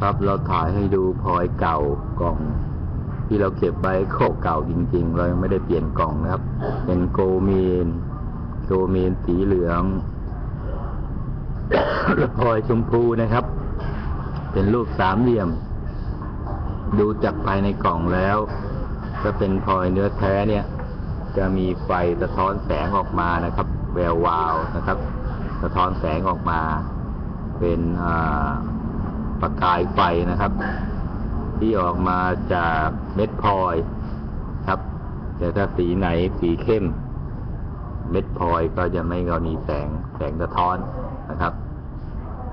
ครับ เราถ่ายให้ดูพลอยเก่ากล่อง ที่เราเก็บไว้โคกเก่าจริง ๆ เรายังไม่ได้เปลี่ยนกล่องนะครับ เป็นโกมีน โกมีนสีเหลืองพลอยชมพูนะครับ เป็นรูปสามเหลี่ยม ดูจากภายในกล่องแล้วจะเป็นพลอยเนื้อแท้เนี่ย จะมีไฟสะท้อนแสงออกมานะครับ แวววาวนะครับ สะท้อนแสงออกมา เป็นอ่า ประกายไฟนะครับ ที่ออกมาจากเม็ดพลอยครับแต่ถ้าสีไหนสีเข้ม เม็ดพลอยก็จะไม่ก็มีแสงแสงสะท้อนนะครับ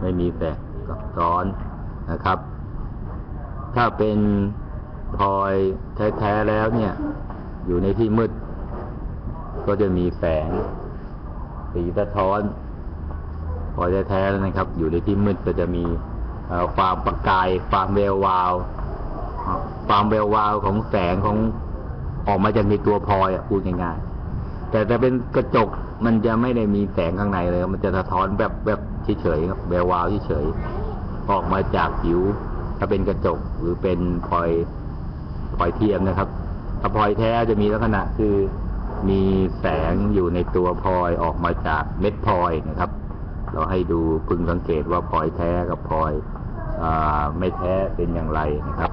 ไม่มีแสงสะท้อนนะครับ ถ้าเป็นพลอยแท้ๆแล้วเนี่ย อยู่ในที่มืด ก็จะมีแสง สีสะท้อนพลอยแท้ๆแล้วนะครับ อยู่ในที่มืดก็จะมี ความประกาย ความแวววาว ความแวววาวของแสงของออกมาจากในตัวพลอยอะพูดง่ายๆแต่ถ้าเป็นกระจกมันจะไม่ได้มีแสงข้างในเลย มันจะสะท้อนแบบแบบเฉยๆครับแวววาวเฉยๆออกมาจากผิว ถ้าเป็นกระจกหรือเป็นพลอยพลอยเทียมนะครับถ้าพลอยแท้จะมีลักษณะคือมีแสงอยู่ในตัวพลอยออกมาจากเม็ดพลอยนะครับ เราให้ดูพึงสังเกตว่าพลอยแท้กับพลอยอไม่แท้เป็นอย่างไรนะครับ